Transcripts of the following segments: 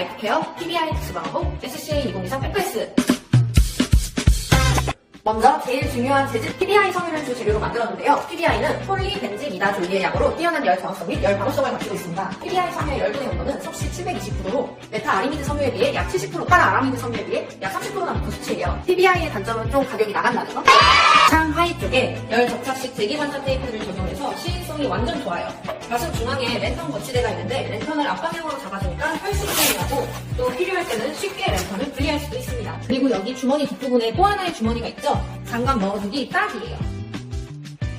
라이프 케어 PBI 특수방어복 SCA 2023 FS 먼저 제일 중요한 재질 PBI 섬유를 주 재료로 만들었는데요. PBI는 폴리벤진 이다졸리의 약으로 뛰어난 열 저항성 및 열 방어성을 갖추고 있습니다. PBI 섬유의 열분의 온도는 섭씨 720도로 메타 아리미드 섬유에 비해 약 70%, 파라 아라미드 섬유에 비해 약 30%나 높은 수치예요. PBI의 단점은 좀 가격이 나간다는 거. 창 하이 쪽에 열 접착식 제기 반사 테이프를 적용해서 시인성이 완전 좋아요. 가슴 중앙에 랜턴 거치대가 있는데 랜턴을 앞방향으로 잡아주니까 훨씬 또 필요할 때는 쉽게 랜턴을 분리할 수도 있습니다. 그리고 여기 주머니 뒷부분에 또 하나의 주머니가 있죠? 장갑 넣어두기 딱이에요.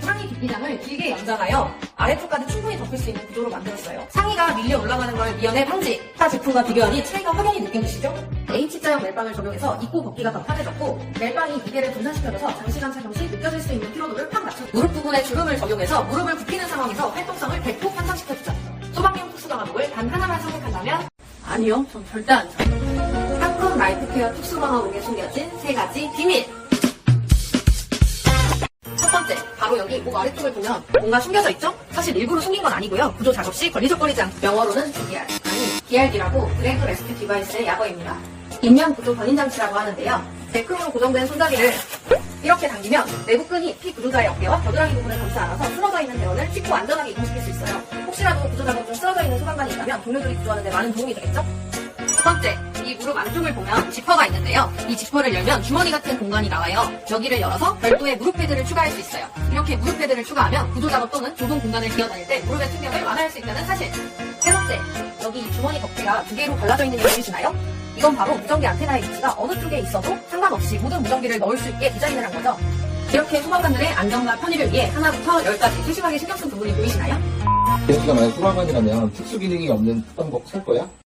상의 깊이장을 길게 연장하여 아래쪽까지 충분히 덮을 수 있는 구조로 만들었어요. 상의가 밀려 올라가는 걸 미연에 방지. 타 제품과 비교하니 차이가 확연히 느껴지시죠? H자형 멜빵을 적용해서 입고 벗기가 더 편해졌고 멜빵이 무게를 분산시켜줘서 장시간 착용 시 느껴질 수 있는 피로도를 확 낮춰 무릎 부분에 주름을 적용해서 무릎을 굽히는 상황에서 활동성을 100% 아니요, 전 절대 안 사요. 한컴 라이프케어 특수방화복에 숨겨진 세 가지 비밀. 첫 번째, 바로 여기 목 아래쪽을 보면 뭔가 숨겨져 있죠? 사실 일부러 숨긴 건 아니고요. 구조 작업 시 걸리적거리지 않고 영어로는 GR, 아니 DRD라고 브레이크 레스큐 디바이스의 약어입니다. 인면 구조 견인 장치라고 하는데요. 데크로 고정된 손잡이를 이렇게 당기면 내부 끈이 피 구조자의 어깨와 겨드랑이 부분을 감싸 안아서 쓰러져 있는 대원을 쉽고 안전하게 이동시킬 수 있어요. 혹시라도 구조 작업 중 쓰러져 있는 소방관이 있다면 동료들이 구조하는 데 많은 도움이 되겠죠? 두 번째, 이 무릎 안쪽을 보면 지퍼가 있는데요. 이 지퍼를 열면 주머니 같은 공간이 나와요. 여기를 열어서 별도의 무릎 패드를 추가할 수 있어요. 이렇게 무릎 패드를 추가하면 구조 작업 또는 좁은 공간을 기어다닐 때 무릎의 충격을 완화할 수 있다는 사실. 세 번째, 여기 이 주머니 덮개가 두 개로 갈라져 있는 게 보이시나요? 이건 바로 무전기 안테나의 위치가 어느 쪽에 있어도 상관없이 모든 무전기를 넣을 수 있게 디자인을 한 거죠. 이렇게 소방관들의 안전과 편의를 위해 하나부터 열까지 세심하게 신경 쓴 부분이 보이시나요? 제가 만약 소방관이라면 특수 기능이 없는 특방복 살 거야?